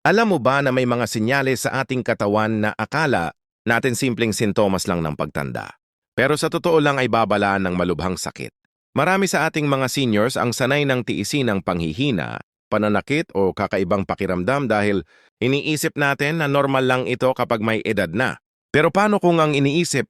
Alam mo ba na may mga senyales sa ating katawan na akala natin simpleng sintomas lang ng pagtanda? Pero sa totoo lang ay babalaan ng malubhang sakit. Marami sa ating mga seniors ang sanay ng tiisin ng panghihina, pananakit o kakaibang pakiramdam dahil iniisip natin na normal lang ito kapag may edad na. Pero paano kung ang iniisip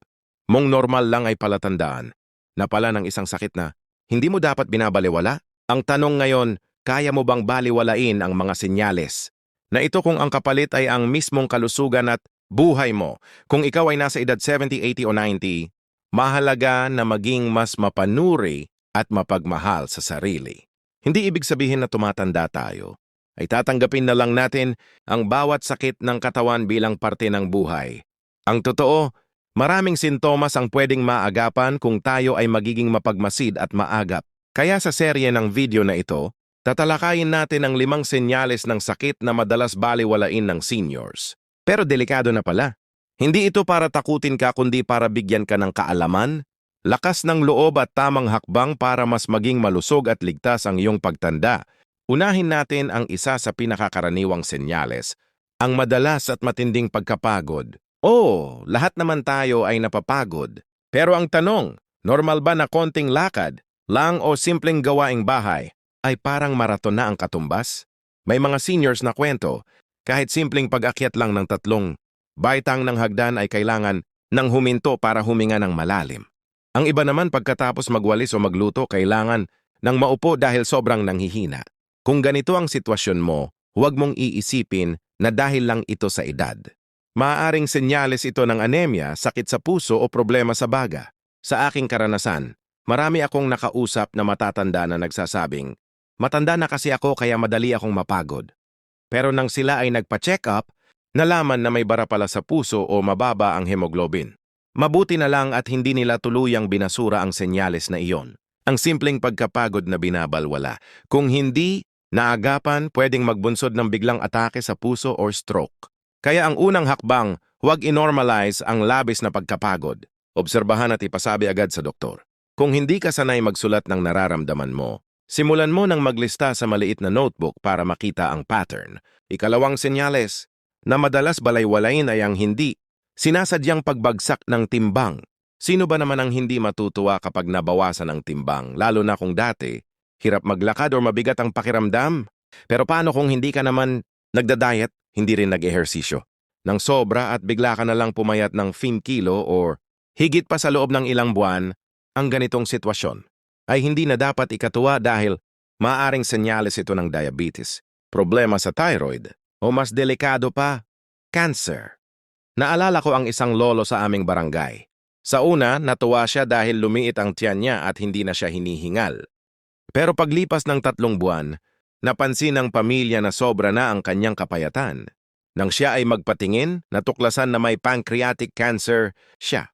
mong normal lang ay palatandaan na pala ng isang sakit na hindi mo dapat binabaliwala? Ang tanong ngayon, kaya mo bang baliwalain ang mga senyales? Na ito kung ang kapalit ay ang mismong kalusugan at buhay mo. Kung ikaw ay nasa edad 70, 80 o 90, mahalaga na maging mas mapanuri at mapagmahal sa sarili. Hindi ibig sabihin na tumatanda tayo. Ay tatanggapin na lang natin ang bawat sakit ng katawan bilang parte ng buhay. Ang totoo, maraming sintomas ang pwedeng maagapan kung tayo ay magiging mapagmasid at maagap. Kaya sa serye ng video na ito, tatalakayin natin ang limang senyales ng sakit na madalas baliwalain ng seniors. Pero delikado na pala. Hindi ito para takutin ka kundi para bigyan ka ng kaalaman, lakas ng loob at tamang hakbang para mas maging malusog at ligtas ang iyong pagtanda. Unahin natin ang isa sa pinakakaraniwang senyales, ang madalas at matinding pagkapagod. Oo, lahat naman tayo ay napapagod. Pero ang tanong, normal ba na konting lakad, lang o simpleng gawaing bahay, ay parang maraton na ang katumbas? May mga seniors na kwento, kahit simpleng pag-akyat lang ng tatlong baitang ng hagdan ay kailangan ng huminto para huminga ng malalim. Ang iba naman pagkatapos magwalis o magluto kailangan ng maupo dahil sobrang nanghihina. Kung ganito ang sitwasyon mo, huwag mong iisipin na dahil lang ito sa edad. Maaaring senyales ito ng anemia, sakit sa puso o problema sa baga. Sa aking karanasan, marami akong nakausap na matatanda na nagsasabing, Matanda na kasi ako kaya madali akong mapagod. Pero nang sila ay nagpa-check up, nalaman na may bara pala sa puso o mababa ang hemoglobin. Mabuti na lang at hindi nila tuluyang binasura ang senyales na iyon. Ang simpleng pagkapagod na binabalwala. Kung hindi, naagapan pwedeng magbunsod ng biglang atake sa puso or stroke. Kaya ang unang hakbang, huwag inormalize ang labis na pagkapagod. Obserbahan at ipasabi agad sa doktor. Kung hindi ka sanay magsulat ng nararamdaman mo, simulan mo ng maglista sa maliit na notebook para makita ang pattern. Ikalawang senyales, na madalas balaywalain ay ang hindi sinasadyang pagbagsak ng timbang. Sino ba naman ang hindi matutuwa kapag nabawasan ang timbang, lalo na kung dati, hirap maglakad o mabigat ang pakiramdam? Pero paano kung hindi ka naman nagda-diet, hindi rin nag-ehersisyo? Nang sobra at bigla ka na lang pumayat ng 5 kilo or higit pa sa loob ng ilang buwan, ang ganitong sitwasyon ay hindi na dapat ikatuwa dahil maaring senyales ito ng diabetes, problema sa thyroid, o mas delikado pa, cancer. Naalala ko ang isang lolo sa aming barangay. Sa una, natuwa siya dahil lumiit ang tiyan niya at hindi na siya hinihingal. Pero paglipas ng tatlong buwan, napansin ng pamilya na sobra na ang kanyang kapayatan. Nang siya ay magpatingin, natuklasan na may pancreatic cancer siya.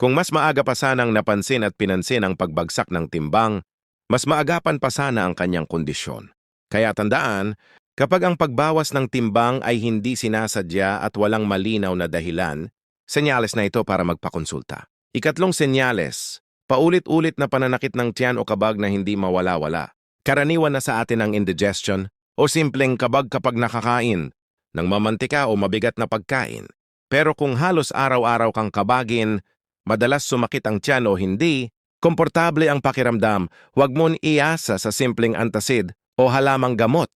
Kung mas maaga pa sanang napansin at pinansin ang pagbagsak ng timbang, mas maagapan pa sana ang kanyang kondisyon. Kaya tandaan, kapag ang pagbawas ng timbang ay hindi sinasadya at walang malinaw na dahilan, senyales na ito para magpakonsulta. Ikatlong senyales, paulit-ulit na pananakit ng tiyan o kabag na hindi mawala-wala. Karaniwan na sa atin ang indigestion o simpleng kabag kapag nakakain, ng mamantika o mabigat na pagkain. Pero kung halos araw-araw kang kabagin, madalas sumakit ang tiyan o hindi, komportable ang pakiramdam, huwag mo iasa sa simpleng antacid o halamang gamot.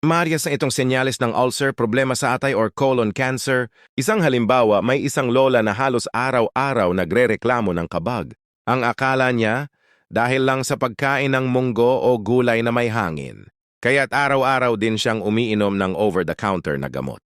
Marias na itong senyales ng ulcer, problema sa atay or colon cancer. Isang halimbawa, may isang lola na halos araw-araw nagre-reklamo ng kabag. Ang akala niya, dahil lang sa pagkain ng munggo o gulay na may hangin. Kaya't araw-araw din siyang umiinom ng over-the-counter na gamot.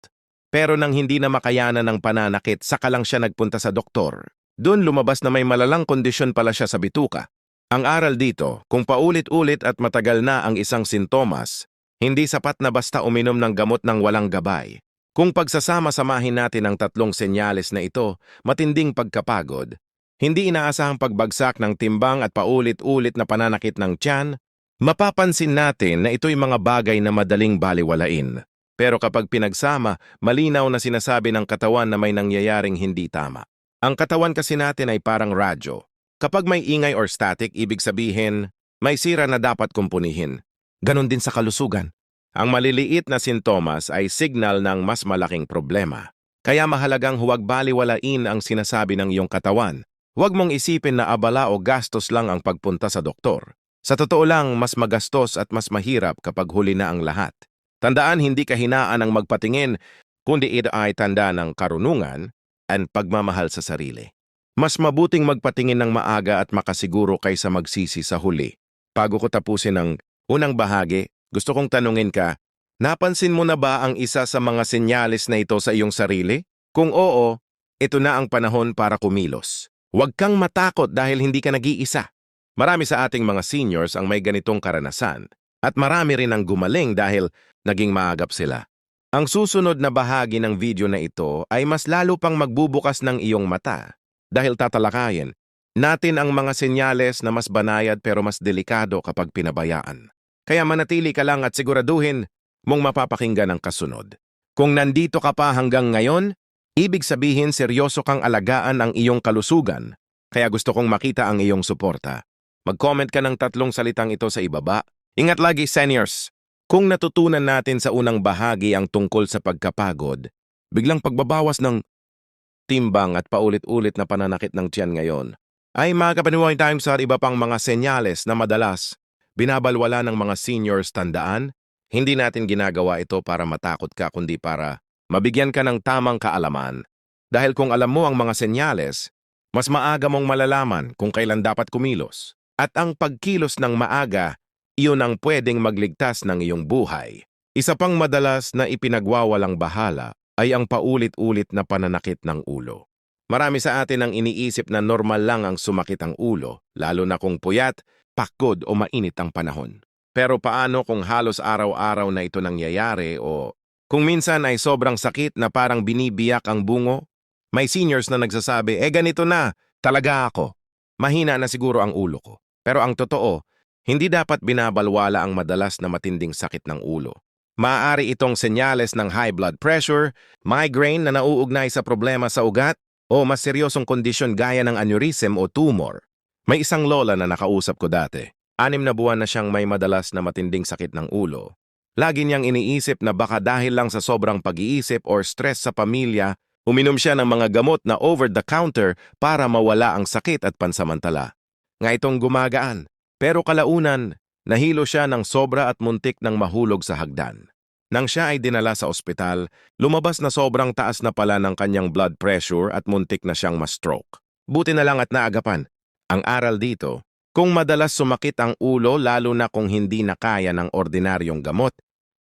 Pero nang hindi na makayanan ng pananakit, saka lang siya nagpunta sa doktor. Doon lumabas na may malalang kondisyon pala siya sa bituka. Ang aral dito, kung paulit-ulit at matagal na ang isang sintomas, hindi sapat na basta uminom ng gamot ng walang gabay. Kung pagsasama-samahin natin ang tatlong senyales na ito, matinding pagkapagod, hindi inaasahang pagbagsak ng timbang at paulit-ulit na pananakit ng tiyan, mapapansin natin na ito'y mga bagay na madaling baliwalain. Pero kapag pinagsama, malinaw na sinasabi ng katawan na may nangyayaring hindi tama. Ang katawan kasi natin ay parang radyo. Kapag may ingay or static, ibig sabihin, may sira na dapat kumpunihin. Ganon din sa kalusugan. Ang maliliit na sintomas ay signal ng mas malaking problema. Kaya mahalagang huwag baliwalain ang sinasabi ng iyong katawan. Huwag mong isipin na abala o gastos lang ang pagpunta sa doktor. Sa totoo lang, mas magastos at mas mahirap kapag huli na ang lahat. Tandaan hindi kahinaan ang magpatingin, kundi ito ay tanda ng karunungan at pagmamahal sa sarili. Mas mabuting magpatingin ng maaga at makasiguro kaysa magsisi sa huli. Bago ko tapusin ang unang bahagi, gusto kong tanungin ka, napansin mo na ba ang isa sa mga senyales na ito sa iyong sarili? Kung oo, ito na ang panahon para kumilos. Huwag kang matakot dahil hindi ka nag-iisa. Marami sa ating mga seniors ang may ganitong karanasan at marami rin ang gumaling dahil naging maagap sila. Ang susunod na bahagi ng video na ito ay mas lalo pang magbubukas ng iyong mata dahil tatalakayin natin ang mga senyales na mas banayad pero mas delikado kapag pinabayaan. Kaya manatili ka lang at siguraduhin mong mapapakinggan ang kasunod. Kung nandito ka pa hanggang ngayon, ibig sabihin seryoso kang alagaan ang iyong kalusugan, kaya gusto kong makita ang iyong suporta. Mag-comment ka ng tatlong salitang ito sa ibaba. Ingat lagi, seniors! Kung natutunan natin sa unang bahagi ang tungkol sa pagkapagod, biglang pagbabawas ng timbang at paulit-ulit na pananakit ng tiyan ngayon, ay makakapaniwag tayong sa iba pang mga senyales na madalas binabalwala ng mga seniors tandaan, hindi natin ginagawa ito para matakot ka kundi para mabigyan ka ng tamang kaalaman. Dahil kung alam mo ang mga senyales, mas maaga mong malalaman kung kailan dapat kumilos. At ang pagkilos ng maaga, iyon ang pwedeng magligtas ng iyong buhay. Isa pang madalas na ipinagwawalang bahala ay ang paulit-ulit na pananakit ng ulo. Marami sa atin ang iniisip na normal lang ang sumakit ang ulo, lalo na kung puyat, pakod o mainit ang panahon. Pero paano kung halos araw-araw na ito nangyayari o kung minsan ay sobrang sakit na parang binibiyak ang bungo? May seniors na nagsasabi, eh ganito na, talaga ako. Mahina na siguro ang ulo ko. Pero ang totoo, hindi dapat binabalwala ang madalas na matinding sakit ng ulo. Maaari itong senyales ng high blood pressure, migraine na nauugnay sa problema sa ugat, o mas seryosong kondisyon gaya ng aneurysm o tumor. May isang lola na nakausap ko dati. Anim na buwan na siyang may madalas na matinding sakit ng ulo. Lagi niyang iniisip na baka dahil lang sa sobrang pag-iisip or stress sa pamilya, uminom siya ng mga gamot na over-the-counter para mawala ang sakit at pansamantala. Nga itong gumagaan. Pero kalaunan, nahilo siya ng sobra at muntik ng mahulog sa hagdan. Nang siya ay dinala sa ospital, lumabas na sobrang taas na pala ng kanyang blood pressure at muntik na siyang ma-stroke. Buti na lang at naagapan. Ang aral dito, kung madalas sumakit ang ulo lalo na kung hindi na kaya ng ordinaryong gamot,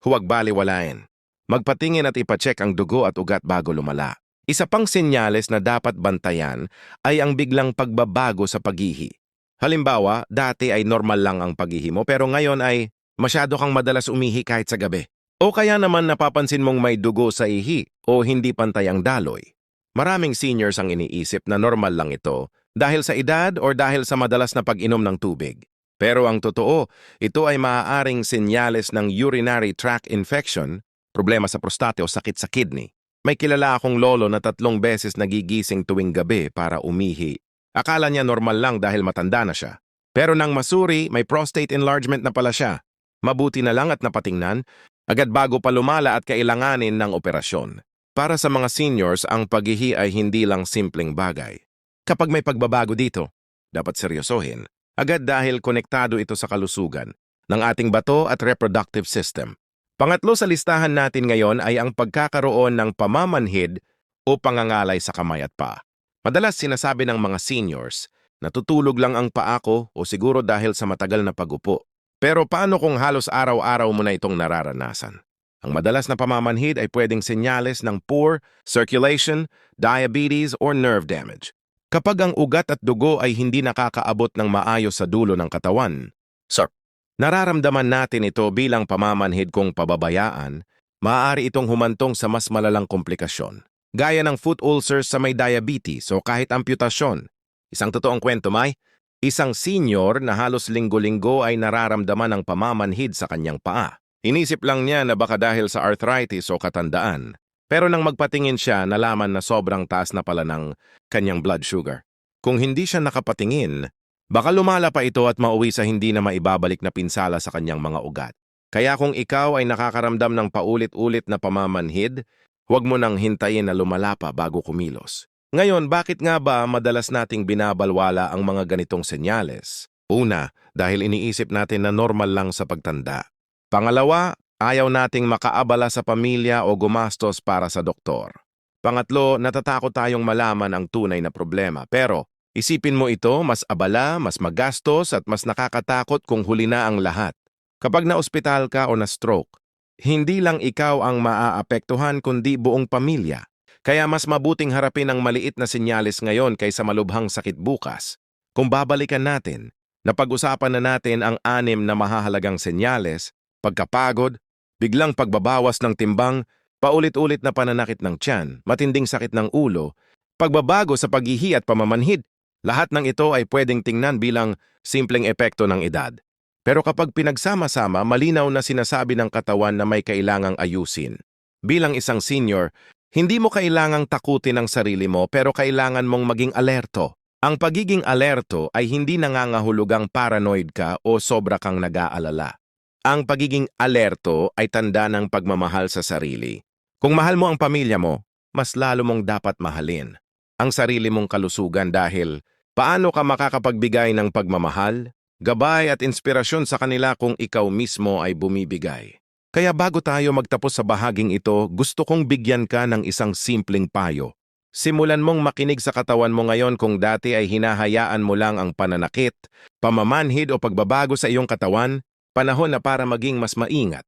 huwag baliwalain. Magpatingin at ipacheck ang dugo at ugat bago lumala. Isa pang senyales na dapat bantayan ay ang biglang pagbabago sa paghihi. Halimbawa, dati ay normal lang ang paghihi mo pero ngayon ay masyado kang madalas umihi kahit sa gabi. O kaya naman napapansin mong may dugo sa ihi o hindi pantay ang daloy. Maraming seniors ang iniisip na normal lang ito dahil sa edad or dahil sa madalas na pag-inom ng tubig. Pero ang totoo, ito ay maaaring senyales ng urinary tract infection, problema sa prostate o sakit sa kidney. May kilala akong lolo na tatlong beses nagigising tuwing gabi para umihi Akala niya normal lang dahil matanda na siya. Pero nang masuri, may prostate enlargement na pala siya. Mabuti na lang at napatingnan, agad bago pa lumala at kailanganin ng operasyon. Para sa mga seniors, ang paghihi ay hindi lang simpleng bagay. Kapag may pagbabago dito, dapat seryosohin. Agad dahil konektado ito sa kalusugan ng ating bato at reproductive system. Pangatlo sa listahan natin ngayon ay ang pagkakaroon ng pamamanhid o pangangalay sa kamay at paa. Madalas sinasabi ng mga seniors, natutulog lang ang paa ko o siguro dahil sa matagal na pagupo. Pero paano kung halos araw-araw mo na itong nararanasan? Ang madalas na pamamanhid ay pwedeng senyales ng poor circulation, diabetes, or nerve damage. Kapag ang ugat at dugo ay hindi nakakaabot ng maayos sa dulo ng katawan, sir, nararamdaman natin ito bilang pamamanhid kung pababayaan, maaari itong humantong sa mas malalang komplikasyon gaya ng foot ulcers sa may diabetes o kahit amputasyon. Isang totoong kwento, May, isang senior na halos linggo-linggo ay nararamdaman ng pamamanhid sa kanyang paa. Inisip lang niya na baka dahil sa arthritis o katandaan. Pero nang magpatingin siya, nalaman na sobrang taas na pala ng kanyang blood sugar. Kung hindi siya nakapatingin, baka lumala pa ito at mauwi sa hindi na maibabalik na pinsala sa kanyang mga ugat. Kaya kung ikaw ay nakakaramdam ng paulit-ulit na pamamanhid, huwag mo nang hintayin na lumala pa bago kumilos. Ngayon, bakit nga ba madalas nating binabalwala ang mga ganitong senyales? Una, dahil iniisip natin na normal lang sa pagtanda. Pangalawa, ayaw nating makaabala sa pamilya o gumastos para sa doktor. Pangatlo, natatakot tayong malaman ang tunay na problema. Pero, isipin mo ito, mas abala, mas magastos at mas nakakatakot kung huli na ang lahat. Kapag na-ospital ka o na-stroke, hindi lang ikaw ang maaapektuhan kundi buong pamilya. Kaya mas mabuting harapin ang maliit na senyales ngayon kaysa malubhang sakit bukas. Kung babalikan natin, napag-usapan na natin ang anim na mahahalagang senyales, pagkapagod, biglang pagbabawas ng timbang, paulit-ulit na pananakit ng tiyan, matinding sakit ng ulo, pagbabago sa paghihi at pamamanhid, lahat ng ito ay pwedeng tingnan bilang simpleng epekto ng edad. Pero kapag pinagsama-sama, malinaw na sinasabi ng katawan na may kailangang ayusin. Bilang isang senior, hindi mo kailangang takutin ang sarili mo pero kailangan mong maging alerto. Ang pagiging alerto ay hindi nangangahulugang paranoid ka o sobra kang nag-aalala. Ang pagiging alerto ay tanda ng pagmamahal sa sarili. Kung mahal mo ang pamilya mo, mas lalo mong dapat mahalin ang sarili mong kalusugan dahil paano ka makakapagbigay ng pagmamahal, gabay at inspirasyon sa kanila kung ikaw mismo ay bumibigay. Kaya bago tayo magtapos sa bahaging ito, gusto kong bigyan ka ng isang simpleng payo. Simulan mong makinig sa katawan mo ngayon kung dati ay hinahayaan mo lang ang pananakit, pamamanhid o pagbabago sa iyong katawan, panahon na para maging mas maingat.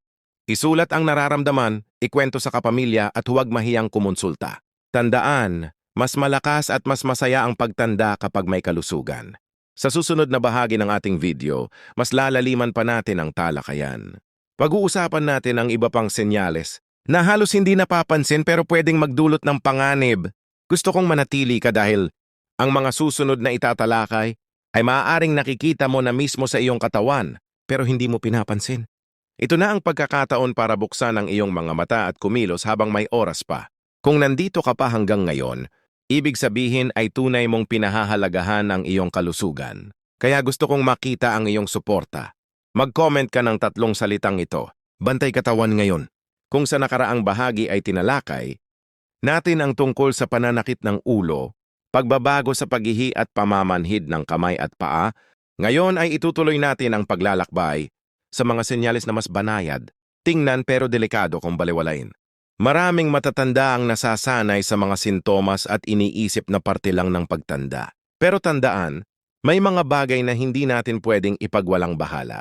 Isulat ang nararamdaman, ikwento sa kapamilya at huwag mahiyang kumonsulta. Tandaan, mas malakas at mas masaya ang pagtanda kapag may kalusugan. Sa susunod na bahagi ng ating video, mas lalaliman pa natin ang talakayan. Pag-uusapan natin ang iba pang senyales na halos hindi napapansin pero pwedeng magdulot ng panganib. Gusto kong manatili ka dahil ang mga susunod na itatalakay ay maaaring nakikita mo na mismo sa iyong katawan pero hindi mo pinapansin. Ito na ang pagkakataon para buksan ang iyong mga mata at kumilos habang may oras pa. Kung nandito ka pa hanggang ngayon, ibig sabihin ay tunay mong pinahahalagahan ang iyong kalusugan. Kaya gusto kong makita ang iyong suporta. Mag-comment ka ng tatlong salitang ito. Bantay katawan ngayon. Kung sa nakaraang bahagi ay tinalakay, natin ang tungkol sa pananakit ng ulo, pagbabago sa paghihi at pamamanhid ng kamay at paa, ngayon ay itutuloy natin ang paglalakbay sa mga senyales na mas banayad, tingnan pero delikado kung baliwalain. Maraming matatanda ang nasasanay sa mga sintomas at iniisip na parte lang ng pagtanda. Pero tandaan, may mga bagay na hindi natin pwedeng ipagwalang bahala.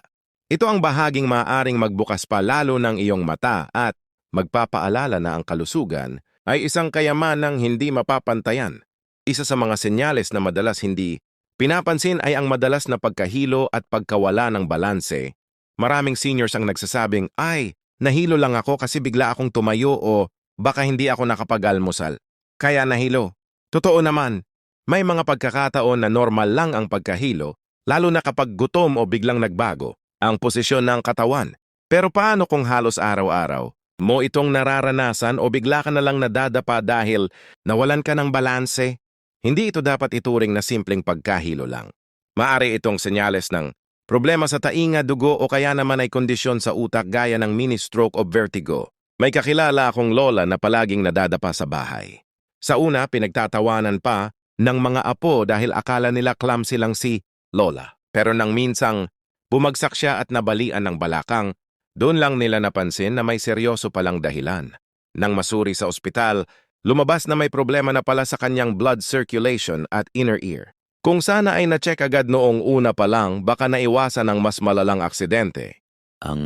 Ito ang bahaging maaaring magbukas pa lalo ng iyong mata at magpapaalala na ang kalusugan ay isang kayamanang hindi mapapantayan. Isa sa mga senyales na madalas hindi pinapansin ay ang madalas na pagkahilo at pagkawala ng balanse. Maraming seniors ang nagsasabing, ay, nahilo lang ako kasi bigla akong tumayo o baka hindi ako nakapag-almusal. Kaya nahilo. Totoo naman, may mga pagkakataon na normal lang ang pagkahilo, lalo na kapag gutom o biglang nagbago ang posisyon ng katawan. Pero paano kung halos araw-araw mo itong nararanasan o bigla ka na lang nadadapa dahil nawalan ka ng balanse? Hindi ito dapat ituring na simpleng pagkahilo lang. Maari itong senyales ng problema sa tainga, dugo o kaya naman ay kondisyon sa utak gaya ng mini-stroke o vertigo. May kakilala akong lola na palaging nadadapa sa bahay. Sa una, pinagtatawanan pa ng mga apo dahil akala nila clumsy lang si lola. Pero nang minsang bumagsak siya at nabalian ng balakang, doon lang nila napansin na may seryoso palang dahilan. Nang masuri sa ospital, lumabas na may problema na pala sa kanyang blood circulation at inner ear. Kung sana ay na-check agad noong una pa lang, baka naiwasan ang mas malalang aksidente. Ang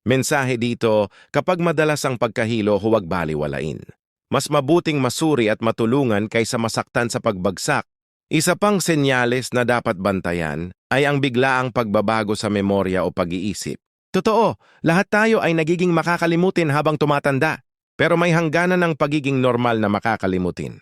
Mensahe dito, kapag madalas ang pagkahilo, huwag baliwalain. Mas mabuting masuri at matulungan kaysa masaktan sa pagbagsak. Isa pang senyales na dapat bantayan ay ang biglaang pagbabago sa memorya o pag-iisip. Totoo, lahat tayo ay nagiging makakalimutin habang tumatanda, pero may hangganan ng pagiging normal na makakalimutin.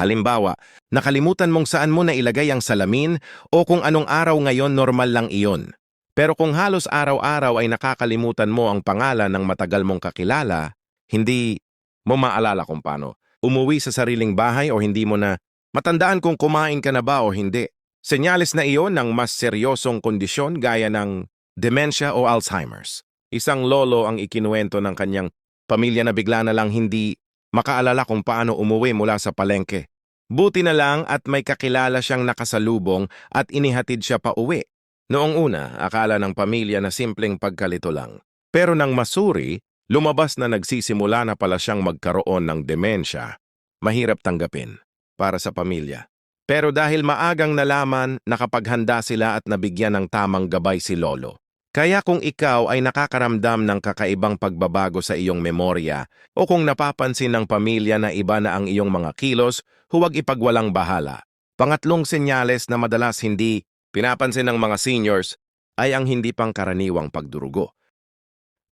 Halimbawa, nakalimutan mong saan mo na ilagay ang salamin o kung anong araw ngayon normal lang iyon. Pero kung halos araw-araw ay nakakalimutan mo ang pangalan ng matagal mong kakilala, hindi mo maalala kung paano. Umuwi sa sariling bahay o hindi mo na matandaan kung kumain ka na ba o hindi. Senyales na iyon ng mas seryosong kondisyon gaya ng dementia o Alzheimer's. Isang lolo ang ikinuwento ng kanyang pamilya na bigla na lang hindi makaalala kung paano umuwi mula sa palengke. Buti na lang at may kakilala siyang nakasalubong at inihatid siya pa uwi. Noong una, akala ng pamilya na simpleng pagkalito lang. Pero nang masuri, lumabas na nagsisimula na pala siyang magkaroon ng demensya. Mahirap tanggapin para sa pamilya. Pero dahil maagang nalaman, nakapaghanda sila at nabigyan ng tamang gabay si Lolo. Kaya kung ikaw ay nakakaramdam ng kakaibang pagbabago sa iyong memorya o kung napapansin ng pamilya na iba na ang iyong mga kilos, huwag ipagwalang bahala. Pangatlong senyales na madalas hindi pinapansin ng mga seniors ay ang hindi pangkaraniwang pagdurugo.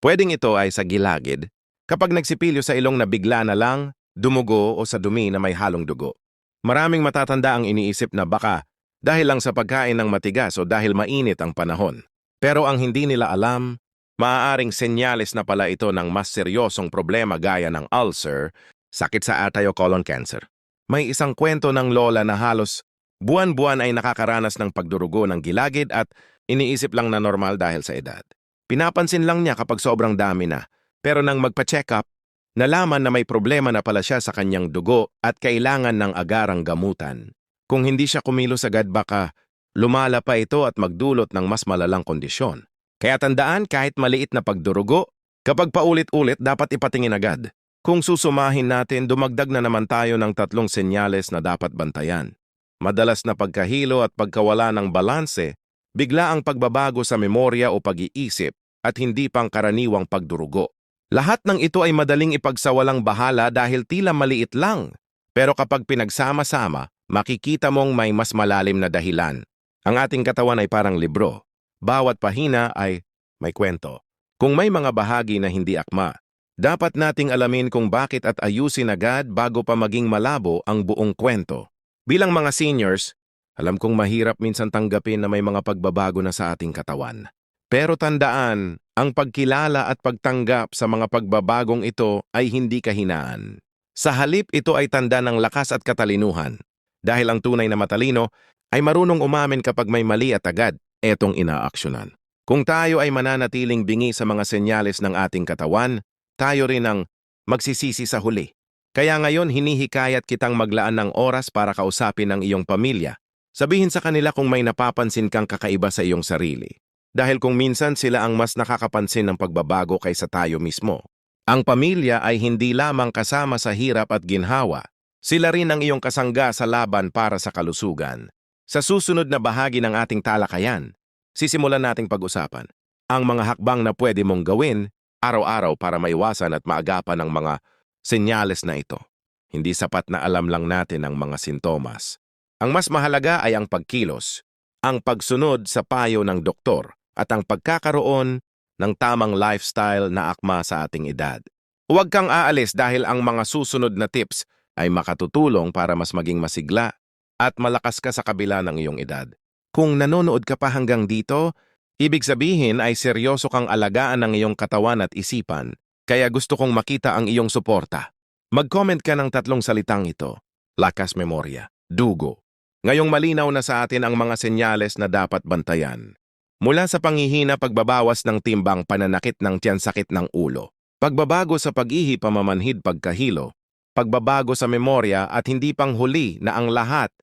Pwedeng ito ay sa gilagid, kapag nagsipilyo sa ilong na bigla na lang, dumugo o sa dumi na may halong dugo. Maraming matatanda ang iniisip na baka dahil lang sa pagkain ng matigas o dahil mainit ang panahon. Pero ang hindi nila alam, maaaring senyales na pala ito ng mas seryosong problema gaya ng ulcer, sakit sa atay o colon cancer. May isang kwento ng lola na halos buwan-buwan ay nakakaranas ng pagdurugo ng gilagid at iniisip lang na normal dahil sa edad. Pinapansin lang niya kapag sobrang dami na, pero nang magpa-check up, nalaman na may problema na pala siya sa kanyang dugo at kailangan ng agarang gamutan. Kung hindi siya kumilos agad baka lumala pa ito at magdulot ng mas malalang kondisyon. Kaya tandaan kahit maliit na pagdurugo, kapag paulit-ulit dapat ipatingin agad. Kung susumahin natin, dumagdag na naman tayo ng tatlong senyales na dapat bantayan. Madalas na pagkahilo at pagkawala ng balanse, bigla ang pagbabago sa memorya o pag-iisip at hindi pang karaniwang pagdurugo. Lahat ng ito ay madaling ipagsawalang bahala dahil tila maliit lang. Pero kapag pinagsama-sama, makikita mong may mas malalim na dahilan. Ang ating katawan ay parang libro. Bawat pahina ay may kwento. Kung may mga bahagi na hindi akma, dapat nating alamin kung bakit at ayusin agad bago pa maging malabo ang buong kwento. Bilang mga seniors, alam kong mahirap minsan tanggapin na may mga pagbabago na sa ating katawan. Pero tandaan, ang pagkilala at pagtanggap sa mga pagbabagong ito ay hindi kahinaan. Sa halip ito ay tanda ng lakas at katalinuhan. Dahil ang tunay na matalino ay marunong umamin kapag may mali at agad etong inaaksyonan. Kung tayo ay mananatiling bingi sa mga senyales ng ating katawan, tayo rin ang magsisisi sa huli. Kaya ngayon hinihikayat kitang maglaan ng oras para kausapin ang iyong pamilya. Sabihin sa kanila kung may napapansin kang kakaiba sa iyong sarili. Dahil kung minsan sila ang mas nakakapansin ng pagbabago kaysa tayo mismo. Ang pamilya ay hindi lamang kasama sa hirap at ginhawa. Sila rin ang iyong kasangga sa laban para sa kalusugan. Sa susunod na bahagi ng ating talakayan, sisimulan nating pag-usapan ang mga hakbang na pwede mong gawin araw-araw para maiwasan at maagapan ang mga senyales na ito. Hindi sapat na alam lang natin ang mga sintomas. Ang mas mahalaga ay ang pagkilos, ang pagsunod sa payo ng doktor, at ang pagkakaroon ng tamang lifestyle na akma sa ating edad. Huwag kang aalis dahil ang mga susunod na tips ay makatutulong para mas maging masigla at malakas ka sa kabila ng iyong edad. Kung nanonood ka pa hanggang dito, ibig sabihin ay seryoso kang alagaan ng iyong katawan at isipan, kaya gusto kong makita ang iyong suporta. Mag-comment ka ng tatlong salitang ito. Lakas memorya, dugo. Ngayong malinaw na sa atin ang mga senyales na dapat bantayan. Mula sa panghihina pagbabawas ng timbang pananakit ng tiyan sakit ng ulo, pagbabago sa pag-ihi pamamanhid pagkahilo, pagbabago sa memorya at hindi pang huli na ang lahat,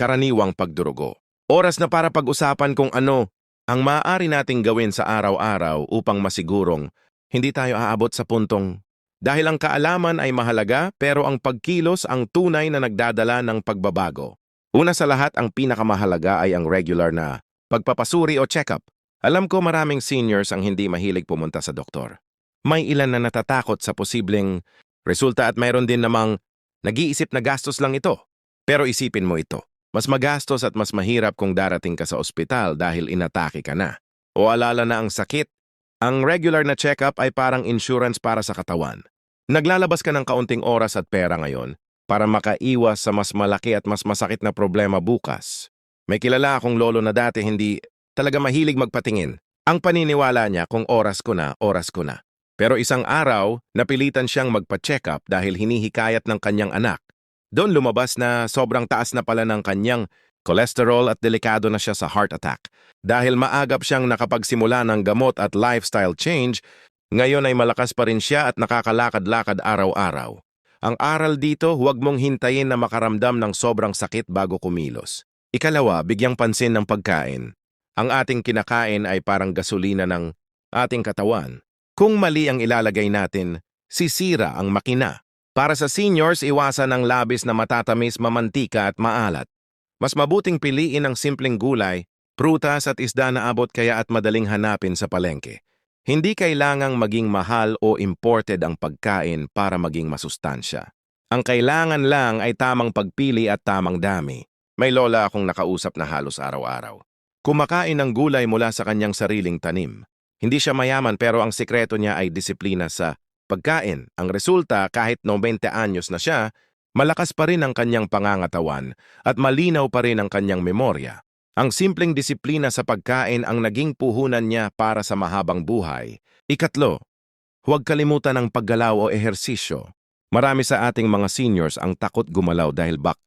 karaniwang pagdurugo. Oras na para pag-usapan kung ano ang maaari nating gawin sa araw-araw upang masigurong hindi tayo aabot sa puntong dahil ang kaalaman ay mahalaga pero ang pagkilos ang tunay na nagdadala ng pagbabago. Una sa lahat, ang pinakamahalaga ay ang regular na pagpapasuri o check-up. Alam ko maraming seniors ang hindi mahilig pumunta sa doktor. May ilan na natatakot sa posibleng resulta at mayroon din namang nag-iisip na gastos lang ito. Pero isipin mo ito, mas magastos at mas mahirap kung darating ka sa ospital dahil inatake ka na. O alala na ang sakit, ang regular na check-up ay parang insurance para sa katawan. Naglalabas ka ng kaunting oras at pera ngayon para makaiwas sa mas malaki at mas masakit na problema bukas. May kilala akong lolo na dati hindi talaga mahilig magpatingin. Ang paniniwala niya kung oras ko na, oras ko na. Pero isang araw, napilitan siyang magpa-check up dahil hinihikayat ng kanyang anak. Doon lumabas na sobrang taas na pala ng kanyang cholesterol at delikado na siya sa heart attack. Dahil maagap siyang nakapagsimula ng gamot at lifestyle change, ngayon ay malakas pa rin siya at nakakalakad-lakad araw-araw. Ang aral dito, huwag mong hintayin na makaramdam ng sobrang sakit bago kumilos. Ikalawa, bigyang pansin ng pagkain. Ang ating kinakain ay parang gasolina ng ating katawan. Kung mali ang ilalagay natin, sisira ang makina. Para sa seniors, iwasan ang labis na matatamis, mamantika at maalat. Mas mabuting piliin ang simpleng gulay, prutas at isda na abot kaya at madaling hanapin sa palengke. Hindi kailangang maging mahal o imported ang pagkain para maging masustansya. Ang kailangan lang ay tamang pagpili at tamang dami. May lola akong nakausap na halos araw-araw. Kumakain ng gulay mula sa kanyang sariling tanim. Hindi siya mayaman pero ang sikreto niya ay disiplina sa pagkain. Ang resulta, kahit 90 anyos na siya, malakas pa rin ang kanyang pangangatawan at malinaw pa rin ang kanyang memorya. Ang simpleng disiplina sa pagkain ang naging puhunan niya para sa mahabang buhay. Ikatlo, huwag kalimutan ang paggalaw o ehersisyo. Marami sa ating mga seniors ang takot gumalaw dahil bak